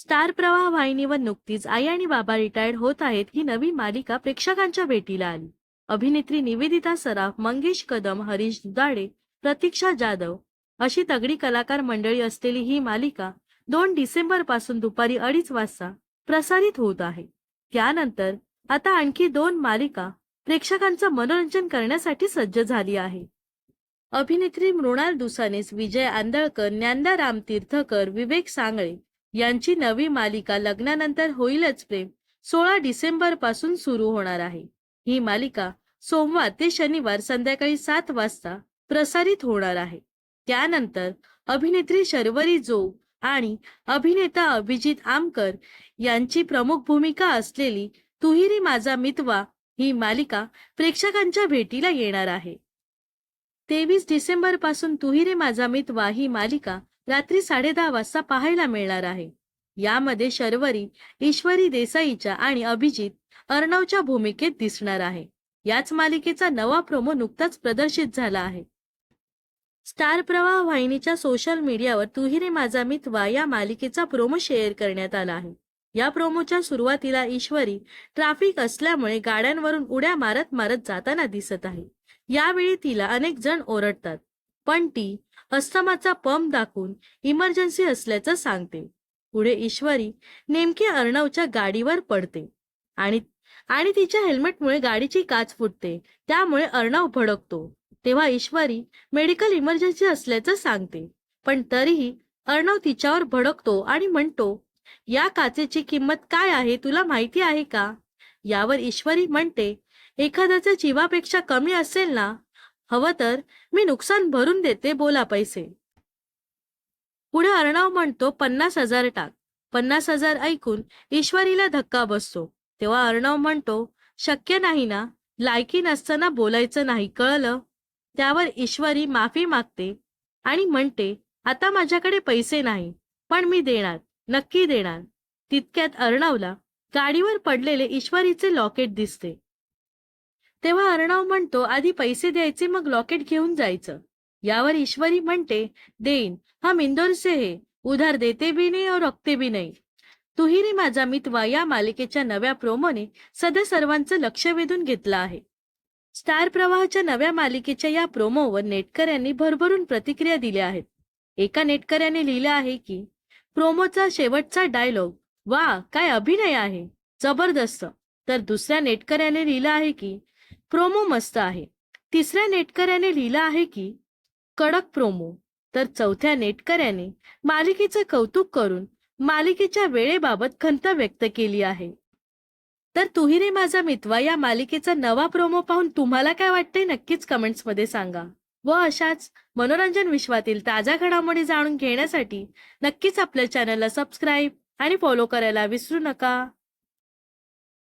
Star प्रवाह वाहिनीवर नुकतीच आई आणि बाबा रिटायर्ड होत आहेत ही नवी मालिका प्रेक्षकांच्या भेटीला आली. अभिनेत्री निवेदिता सराफ मंगेश कदम हरीश दुधाडे प्रतीक्षा जाधव अशी तगडी कलाकार मंडळी असलेली ही मालिका दोन डिसेंबरपासून दुपारी अडीच वाजता प्रसारित होत आहे. त्यानंतर आता आणखी दोन मालिका प्रेक्षकांचं मनोरंजन करण्यासाठी सज्ज झाली आहे. अभिनेत्री मृणाल दुसानेस विजय आंदळकर ज्ञानदा राम तीर्थकर विवेक सांगळे यांची नवी मालिका लग्नानंतर होईलच प्रेम. सोळा डिसेंबरपासून सुरू होणार आहे. ही मालिका सोमवार ते शनिवार संध्याकाळी सात वाजता प्रसारित होणार आहे. त्यानंतर अभिनेत्री शर्वरी जोग आणि अभिनेता अभिजित आमकर यांची प्रमुख भूमिका असलेली तुहिरी माझा मितवा ही मालिका प्रेक्षकांच्या भेटीला येणार आहे. तेवीस डिसेंबरपासून तुहिरे माझा मितवा ही मालिका रात्री साडेदहा वाजता पाहायला मिळणार आहे. यामध्ये शर्वरी ईश्वरी देसाईच्या आणि अभिजित अर्णवच्या भूमिकेत दिसणार आहे. याच मालिकेचा नवा प्रोमो नुकताच प्रदर्शित झाला आहे. स्टार प्रवाह वाहिनीच्या सोशल मीडियावर तुहिरे माझा मितवा या मालिकेचा प्रोमो शेअर करण्यात आला आहे. या प्रोमोच्या सुरुवातीला ईश्वरी ट्रॅफिक असल्यामुळे गाड्यांवरून उड्या मारत मारत जाताना दिसत आहे. यावेळी तिला अनेक जण ओरडतात. पण ती अस्थमाचा पंप दाखवून इमर्जन्सी असल्याचं सांगते. पुढे ईश्वरी नेमकी अर्णवच्या गाडीवर पडते आणि आणि तिच्या हेल्मेटमुळे गाडीची काच फुटते त्यामुळे अर्णव भडकतो. तेव्हा ईश्वरी मेडिकल इमर्जन्सी असल्याचं सांगते. पण तरीही अर्णव तिच्यावर भडकतो आणि म्हणतो या काचेची किंमत काय आहे? तुला माहिती आहे का? यावर ईश्वरी म्हणते एखाद्याच्या जीवापेक्षा कमी असेल ना हवं तर मी नुकसान भरून देते बोला पैसे. पुढे अर्णव म्हणतो पन्नास हजार टाक. पन्नास हजार ऐकून ईश्वरीला धक्का बसतो. तेव्हा अर्णव म्हणतो शक्य नाही ना लायकी नसताना बोलायचं नाही कळलं? त्यावर ईश्वरी माफी मागते आणि म्हणते आता माझ्याकडे पैसे नाही पण मी देणार नक्की देणार. तितक्यात अर्णवला गाडीवर पडलेले ईश्वरीचे लॉकेट दिसते. तेव्हा अर्णव म्हणतो आधी पैसे द्यायचे मग लॉकेट घेऊन जायचं. यावर ईश्वरी म्हणते देईन. हम इंदौर हे उधार देते भी नाही और रखते भी नाही. तुहिरी माझा मितवा या मालिकेच्या नव्या प्रोमोने सध्या सर्वांचं लक्ष वेधून घेतलं आहे. स्टार प्रवाहाच्या नव्या मालिकेच्या या प्रोमोवर नेटकऱ्यांनी भरभरून प्रतिक्रिया दिल्या आहेत. एका नेटकऱ्याने लिहिलं आहे की प्रोमोचा शेवटचा डायलॉग वा काय अभिनय आहे. जबरदस्त. तर दुसऱ्या नेटकऱ्याने लिहिलं आहे की प्रोमो मस्त आहे. तिसऱ्या नेटकऱ्याने लिहिलं आहे की कडक प्रोमो. तर चौथ्या नेटकऱ्याने मालिकेचं कौतुक करून मालिकेच्या वेळेबाबत खंत व्यक्त केली आहे. तर तुहिरे माझा मितवा या मालिकेचा नवा प्रोमो पाहून तुम्हाला काय वाटतंय नक्कीच कमेंट्समध्ये सांगा. व अशाच मनोरंजन विश्वातील ताज्या घडामोडी जाणून घेण्यासाठी नक्कीच आपल्या चॅनलला सबस्क्राईब आणि फॉलो करायला विसरू नका.